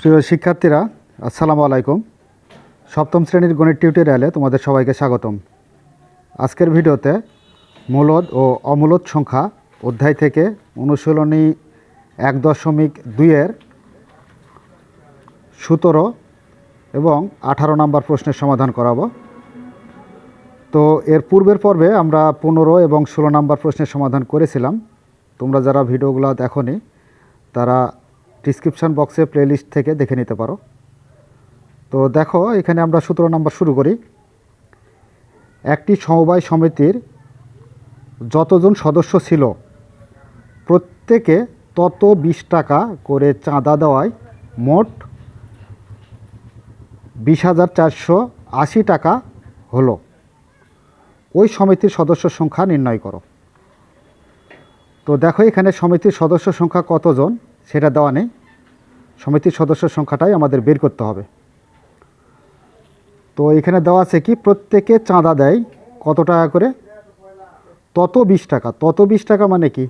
প্রিয় শিক্ষার্থীরা, আসসালামু আলাইকুম। সপ্তম শ্রেণির গণিত টিউটোরিয়ালে তোমাদের সবাইকে স্বাগতম। আজকের ভিডিওতে মূলদ ও অমূলদ সংখ্যা অধ্যায় থেকে অনুশীলনী এক দশমিক দুইয়ের সতেরো এবং আঠারো নম্বর প্রশ্নের সমাধান করাবো। তো এর পূর্বের পর্বে আমরা পনেরো এবং ষোলো নম্বর প্রশ্নের সমাধান করেছিলাম। তোমরা যারা ভিডিওগুলো দেখোনি, তারা ডিসক্রিপশান বক্সে প্লেলিস্ট থেকে দেখে নিতে পারো। তো দেখো, এখানে আমরা সতেরো নম্বর শুরু করি। একটি সমবায় সমিতির যতজন সদস্য ছিল, প্রত্যেকে তত বিশ টাকা করে চাঁদা দেওয়ায় মোট বিশ হাজার চারশো আশি টাকা হলো। ওই সমিতির সদস্য সংখ্যা নির্ণয় করো। তো দেখো, এখানে সমিতির সদস্য সংখ্যা কতজন? সেটা দেওয়া নেই। সমিতির সদস্য সংখ্যাটাই আমাদের বের করতে হবে। তো এখানে দেওয়া আছে কি, প্রত্যেকে চাঁদা দেয় কত টাকা করে? তত বিশ টাকা। তত বিশ টাকা মানে কি?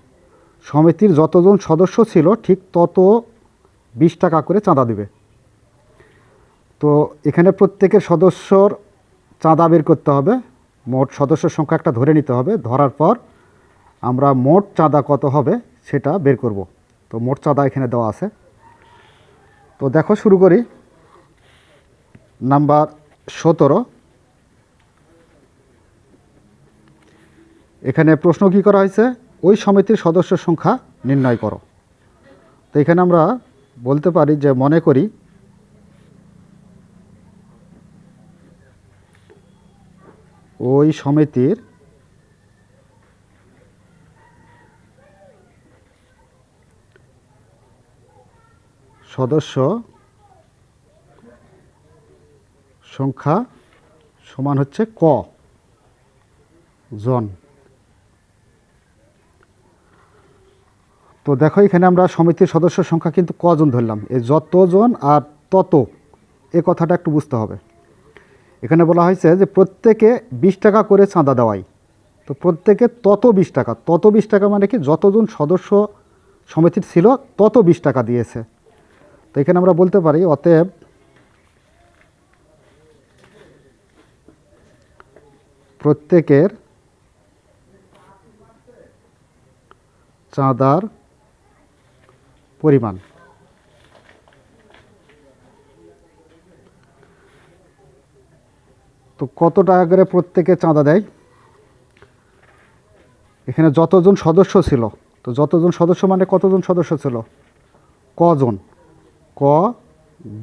সমিতির যতজন সদস্য ছিল ঠিক তত বিশ টাকা করে চাঁদা দেবে। তো এখানে প্রত্যেকের সদস্যর চাঁদা বের করতে হবে। মোট সদস্য সংখ্যা একটা ধরে নিতে হবে। ধরার পর আমরা মোট চাঁদা কত হবে সেটা বের করব। তো মোট চাঁদা এখানে দেওয়া আছে। তো দেখো, শুরু করি। নাম্বার সতেরো। এখানে প্রশ্ন কি করা হয়েছে? ওই সমিতির সদস্য সংখ্যা নির্ণয় করো। তো এখানে আমরা বলতে পারি যে, মনে করি ওই সমিতির সদস্য সংখ্যা সমান হচ্ছে ক জন। তো দেখো এখানে আমরা সমিতির সদস্য সংখ্যা কিন্তু কজন ধরলাম? এই যতজন আর তত। এ কথাটা একটু বুঝতে হবে। এখানে বলা হয়েছে যে প্রত্যেকে বিশ টাকা করে চাঁদা দেওয়াই। তো প্রত্যেকে তত বিশ টাকা। তত বিশ টাকা মানে কি যতজন সদস্য সমিতির ছিল তত বিশ টাকা দিয়েছে। তো এখানে আমরা বলতে পারি অতএব প্রত্যেকের চাঁদার পরিমাণ। তো কত টাকা করে প্রত্যেকে চাঁদা দেয়? এখানে যতজন সদস্য ছিল, তো যতজন সদস্য মানে কতজন সদস্য ছিল? কজন? ক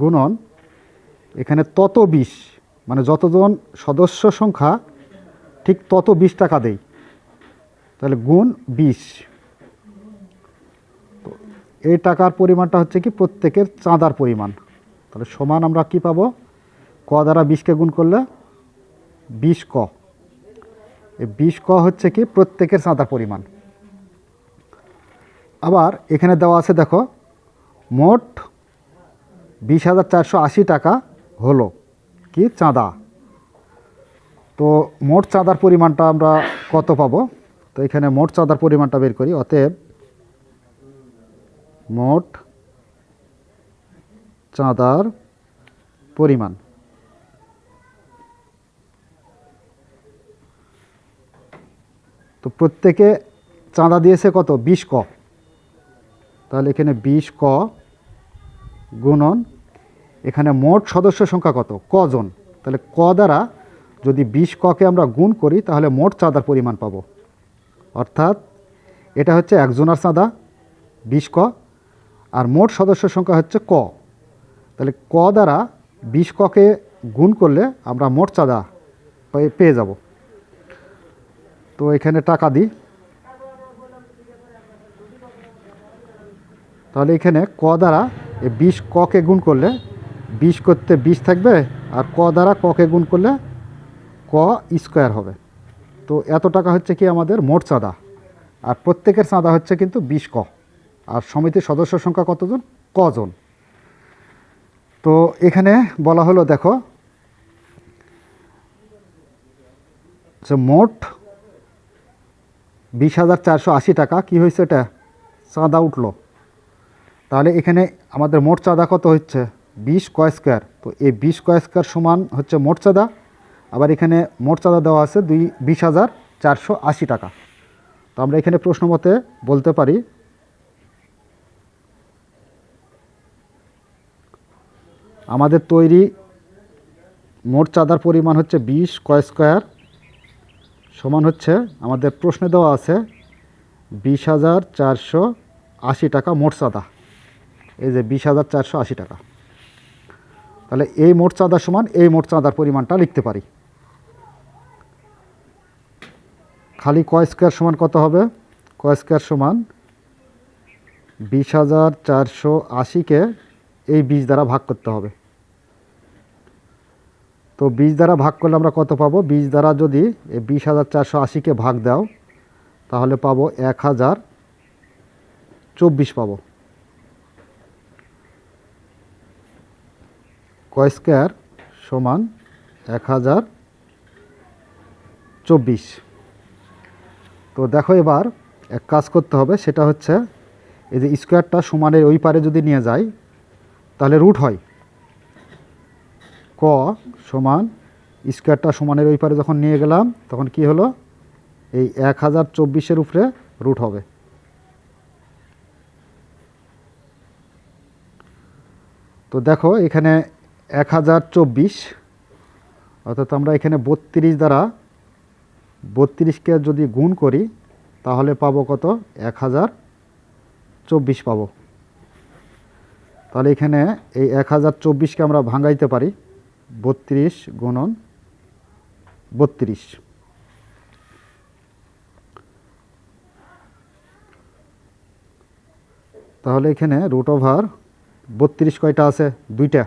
গুণন, এখানে তত বিশ মানে যতজন সদস্য সংখ্যা, ঠিক তত বিশ টাকা দেই। তাহলে গুণ বিশ। তো এই টাকার পরিমাণটা হচ্ছে কি প্রত্যেকের চাঁদার পরিমাণ। তাহলে সমান আমরা কি পাবো? ক দ্বারা বিশকে গুণ করলে বিশ ক। এই বিশ ক হচ্ছে কি প্রত্যেকের চাঁদার পরিমাণ। আবার এখানে দেওয়া আছে দেখো, মোট বিশ হাজার চারশো আশি টাকা হলো। কি চাঁদা? তো মোট চাঁদার পরিমাণটা আমরা কত পাবো? তো এখানে মোট চাঁদার পরিমাণটা বের করি, অতএব মোট চাঁদার পরিমাণ। তো প্রত্যেকে চাঁদা দিয়েছে কত? বিশ ক। তাহলে এখানে বিশ ক গুণন, এখানে মোট সদস্য সংখ্যা কত? কজন? তাহলে ক দ্বারা যদি বিশ ককে আমরা গুণ করি, তাহলে মোট চাঁদার পরিমাণ পাবো। অর্থাৎ এটা হচ্ছে একজনের চাঁদা, বিশ ক, আর মোট সদস্য সংখ্যা হচ্ছে ক। তাহলে ক দ্বারা বিশ ককে গুণ করলে আমরা মোট চাঁদা পেয়ে- যাব। তো এখানে টাকা দিই। তাহলে এখানে ক দ্বারা এই বিশ ককে গুণ করলে বিশ করতে বিশ থাকবে আর ক দ্বারা ককে গুণ করলে ক স্কোয়ার হবে। তো এত টাকা হচ্ছে কি আমাদের মোট চাঁদা। আর প্রত্যেকের চাঁদা হচ্ছে কিন্তু বিশ ক। আর সমিতির সদস্য সংখ্যা কতজন? কজন তো এখানে বলা হলো, দেখো, যে মোট বিশ হাজার চারশো আশি টাকা। কী হয়েছে এটা? চাঁদা উঠল। তাহলে এখানে আমাদের মোট চাঁদা কত হচ্ছে? বিশ কয় স্কোয়ার। তো এই বিশ কয় স্কোয়ার সমান হচ্ছে মোট চাঁদা। আবার এখানে মোট চাঁদা দেওয়া আছে দুই, বিশ হাজার চারশো আশি টাকা। তো আমরা এখানে প্রশ্ন মতে বলতে পারি, আমাদের তৈরি মোট চাঁদার পরিমাণ হচ্ছে বিশ কয় স্কোয়ার সমান হচ্ছে, আমাদের প্রশ্নে দেওয়া আছে বিশ হাজার চারশো আশি টাকা মোট চাঁদা। এই যে বিশ হাজার চারশো আশি টাকা। তাহলে এই মোট চাঁদার সমান, এই মোট চাঁদার পরিমাণটা লিখতে পারি। খালি কয় স্কোয়ার সমান কত হবে? কয় স্কোয়ার সমান বিশ হাজার চারশো আশিকে এই বিশ দ্বারা ভাগ করতে হবে। তো বিশ দ্বারা ভাগ করলে আমরা কত পাবো? বিশ দ্বারা যদি এই বিশ হাজার চারশো আশিকে ভাগ দাও, তাহলে পাবো এক হাজার চব্বিশ পাবো। স্কোয়ার? সমান এক হাজার চব্বিশ। তো দেখো এবার এক কাজ করতে হবে, সেটা হচ্ছে এই যে স্কোয়ারটা সমানের ওই পারে যদি নিয়ে যাই, তাহলে রুট হয়। ক সমান স্কোয়ারটা সমানের ওই পারে যখন নিয়ে গেলাম, তখন কি হলো? এই এক হাজার চব্বিশের উপরে রুট হবে। তো দেখো এখানে এক হাজার চব্বিশ, অর্থাৎ আমরা এখানে বত্রিশ দ্বারা বত্রিশকে যদি গুণ করি, তাহলে পাবো কত? এক হাজার চব্বিশ পাবো। তাহলে এখানে এই এক হাজার চব্বিশকে আমরা ভাঙাইতে পারি, বত্রিশ গুণন বত্রিশ। তাহলে এখানে রুট ওভার বত্রিশ কয়টা আছে? দুইটা।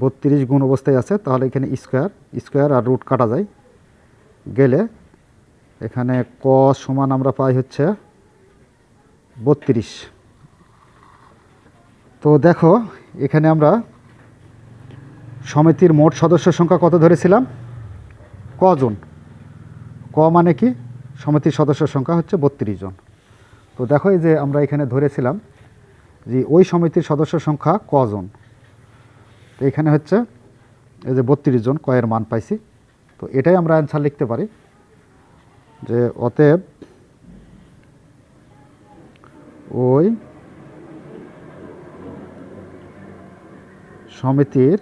বত্রিশ গুণ অবস্থায় আছে, তাহলে এখানে স্কোয়ার স্কোয়ার আর রুট কাটা যায়। গেলে এখানে ক সমান আমরা পাই হচ্ছে বত্রিশ। তো দেখো, এখানে আমরা সমিতির মোট সদস্য সংখ্যা কত ধরেছিলাম? কজন ক মানে কি? সমিতির সদস্য সংখ্যা হচ্ছে বত্রিশ জন। তো দেখো এই যে আমরা এখানে ধরেছিলাম যে ওই সমিতির সদস্য সংখ্যা কজন এখানে হচ্ছে এই যে বত্রিশ জন কয়ের মান পাইছি। তো এটাই আমরা অ্যান্সার লিখতে পারি যে অতএব ওই সমিতির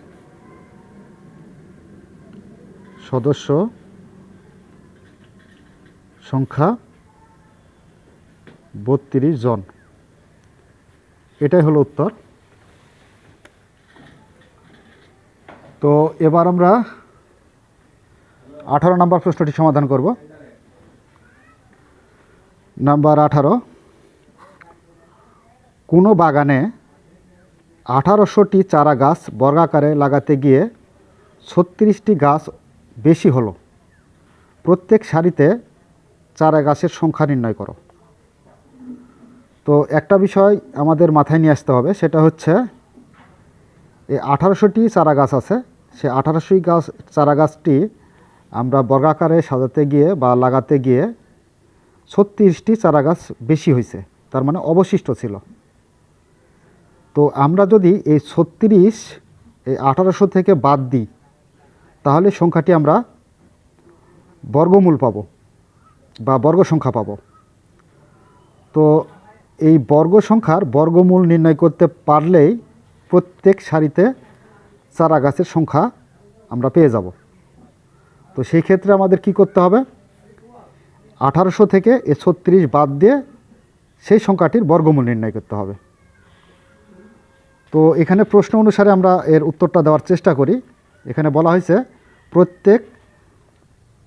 সদস্য সংখ্যা বত্রিশ জন। এটাই হলো উত্তর। তো এবার আমরা আঠারো নম্বর প্রশ্নটি সমাধান করব। নাম্বার আঠারো। কোনো বাগানে আঠারোশোটি চারা গাছ বর্গাকারে লাগাতে গিয়ে ছত্রিশটি গাছ বেশি হলো। প্রত্যেক সারিতে চারা গাছের সংখ্যা নির্ণয় করো। তো একটা বিষয় আমাদের মাথায় নিয়ে আসতে হবে, সেটা হচ্ছে, এই আঠারোশোটি চারা গাছ আছে সে আঠারোশোই গাছ চারা গাছটি আমরা বর্গাকারে সাজাতে গিয়ে বা লাগাতে গিয়ে ছত্রিশটি চারা গাছ বেশি হয়েছে, তার মানে অবশিষ্ট ছিল। তো আমরা যদি এই ছত্রিশ, এই আঠারোশো থেকে বাদ দিই, তাহলে সংখ্যাটি আমরা বর্গমূল পাব বা বর্গ সংখ্যা পাব। তো এই বর্গ সংখ্যার বর্গমূল নির্ণয় করতে পারলেই প্রত্যেক সারিতে চারা গাছের সংখ্যা আমরা পেয়ে যাব। তো সেই ক্ষেত্রে আমাদের কি করতে হবে? আঠারোশো থেকে এ ছত্রিশ বাদ দিয়ে সেই সংখ্যাটির বর্গমূল নির্ণয় করতে হবে। তো এখানে প্রশ্ন অনুসারে আমরা এর উত্তরটা দেওয়ার চেষ্টা করি। এখানে বলা হয়েছে, প্রত্যেক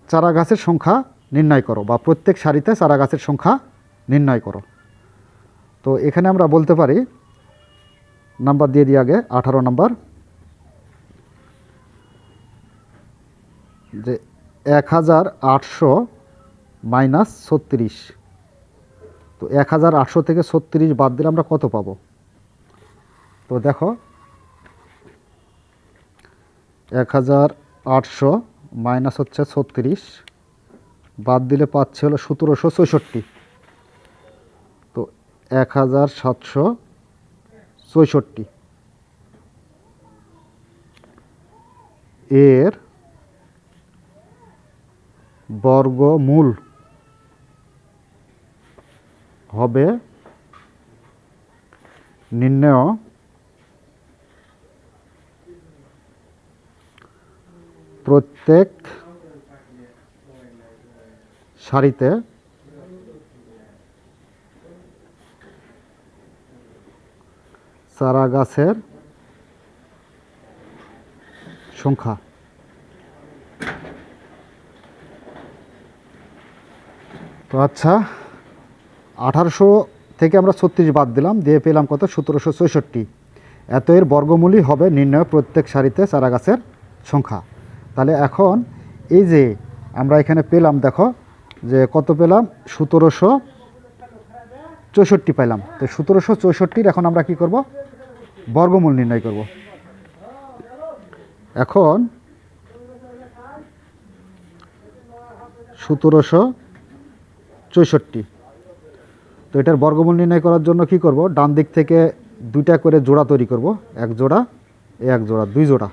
চারা গাছের সংখ্যা নির্ণয় করো বা প্রত্যেক সারিতে চারা গাছের সংখ্যা নির্ণয় করো। তো এখানে আমরা বলতে পারি, নাম্বার দিয়ে দিই আগে, আঠারো নাম্বার। যে এক হাজার আটশো মাইনাস ছত্রিশ। তো এক হাজার আটশো থেকে ছত্রিশ বাদ দিলে আমরা কত পাবো? তো দেখো, এক হাজার আটশো মাইনাস হচ্ছে ছত্রিশ, বাদ দিলে পাচ্ছে হলো সতেরোশো চৌষট্টি তো এক হাজার সাতশো চৌষট্টি এর বর্গমূল হবে নির্ণয় প্রত্যেক সারিতে চারা গাছের সংখ্যা। তো আচ্ছা আঠারোশো থেকে আমরা ছত্রিশ বাদ দিলাম, দিয়ে পেলাম কত? সতেরোশো চৌষট্টি এত এর বর্গমূলই হবে নির্ণয় প্রত্যেক সারিতে চারা গাছের সংখ্যা। তাহলে এখন এই যে আমরা এখানে পেলাম, দেখো, যে কত পেলাম? সতেরোশো চৌষট্টি পেলাম তো সতেরোশো চৌষট্টির এখন আমরা কি করব? বর্গমূল নির্ণয় করব। এখন সতেরোশো চৌষট্টি। তো এটার বর্গমূল নির্ণয় করার জন্য কি করব? ডান দিক থেকে দুইটা করে জোড়া তৈরি করব। এক জোড়া, এ এক জোড়া, দুই জোড়া।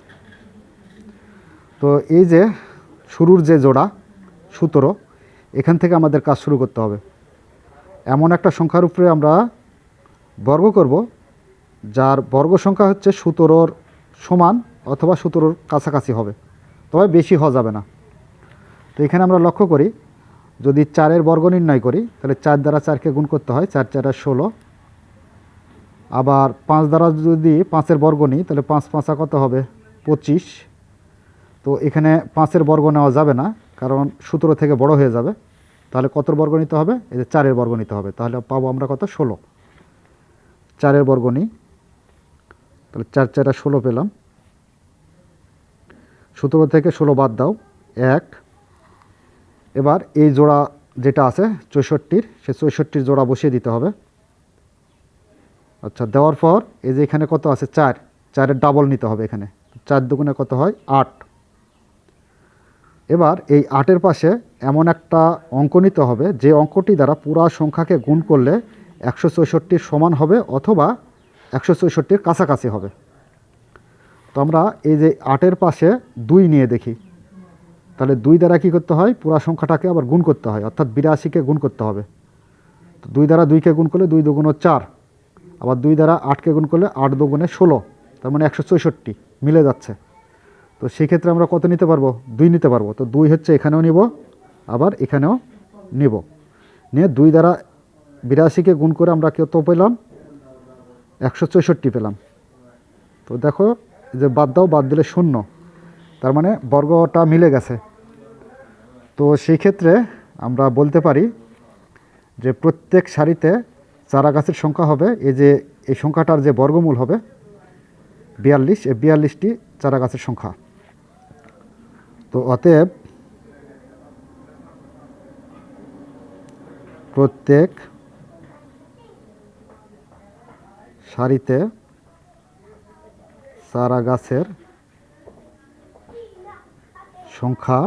তো এই যে শুরুর যে জোড়া, সতেরো, এখান থেকে আমাদের কাজ শুরু করতে হবে। এমন একটা সংখ্যার উপরে আমরা বর্গ করব, যার বর্গ সংখ্যা হচ্ছে সতেরোর সমান অথবা সতেরোর কাছাকাছি হবে। তবে বেশি হওয়া যাবে না। তো এখানে আমরা লক্ষ্য করি যদি চারের বর্গ নির্ণয় করি, তাহলে চার দ্বারা চারকে গুণ করতে হয়, চার চারা ষোলো। আবার পাঁচ দ্বারা যদি পাঁচের বর্গ নিই, তাহলে পাঁচ পাঁচা কত হবে? পঁচিশ। তো এখানে পাঁচের বর্গ নেওয়া যাবে না, কারণ সতেরো থেকে বড় হয়ে যাবে। তাহলে কত বর্গ নিতে হবে? এই যে চারের বর্গ নিতে হবে। তাহলে পাবো আমরা কত? ষোলো। চারের বর্গ নিই। তাহলে চার চারটা ষোলো পেলাম। সতেরো থেকে ষোলো বাদ দাও। এক। এবার এই জোড়া যেটা আছে, চৌষট্টির সে চৌষট্টির জোড়া বসিয়ে দিতে হবে। আচ্ছা দেওয়ার পর এই যে এখানে কত আছে? চার। চারের ডাবল নিতে হবে এখানে। চার দুগুণে কত হয়? আট। এবার এই আটের পাশে এমন একটা অঙ্ক নিতে হবে, যে অঙ্কটি দ্বারা পুরা সংখ্যাকে গুণ করলে একশো চৌষট্টির সমান হবে অথবা একশো চৌষট্টির কাছাকাছি হবে। তো আমরা এই যে আটের পাশে দুই নিয়ে দেখি। তাহলে দুই দ্বারা কী করতে হয়? পুরা সংখ্যাটাকে আবার গুণ করতে হয়। অর্থাৎ বিরাশিকে গুণ করতে হবে। তো দুই দ্বারা দুইকে গুণ করলে দুই দুগুণ চার। আবার দুই দ্বারা আটকে গুণ করলে আট দুগুণে ষোলো। তার মানে একশো চৌষট্টি। মিলে যাচ্ছে। তো সেক্ষেত্রে আমরা কত নিতে পারব? দুই নিতে পারব। তো দুই হচ্ছে এখানেও নিব, আবার এখানেও নিব। নিয়ে দুই দ্বারা বিরাশিকে গুণ করে আমরা কত পেলাম? একশো চৌষট্টি পেলাম। তো দেখো যে বাদ দাও, বাদ দিলে শূন্য। তার মানে বর্গটা মিলে গেছে। তো সেই ক্ষেত্রে আমরা বলতে পারি যে প্রত্যেক সারিতে চারা গাছের সংখ্যা হবে, এই যে, এই সংখ্যাটার যে বর্গমূল হবে, বিয়াল্লিশ, এই বিয়াল্লিশটি চারা গাছের সংখ্যা। তো অতএব প্রত্যেক সারিতে চারা গাছের সংখ্যা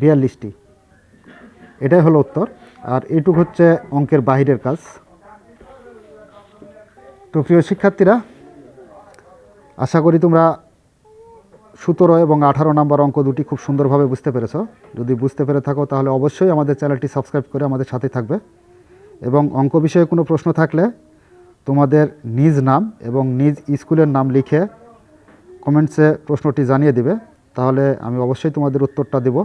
বিয়াল্লিশটি। এটাই হলো উত্তর। আর এটুক হচ্ছে অঙ্কের বাহিরের কাজ। তো প্রিয় শিক্ষার্থীরা, আশা করি তোমরা সতেরো এবং আঠারো নম্বর অঙ্ক দুটি খুব সুন্দরভাবে বুঝতে পেরেছ। যদি বুঝতে পেরে থাকো, তাহলে অবশ্যই আমাদের চ্যানেলটি সাবস্ক্রাইব করে আমাদের সাথে থাকবে। এবং অঙ্ক বিষয়ে কোনো প্রশ্ন থাকলে তোমাদের নিজ নাম এবং নিজ স্কুলের নাম লিখে কমেন্টসে প্রশ্নটি জানিয়ে দিবে। তাহলে আমি অবশ্যই তোমাদের উত্তরটা দেব।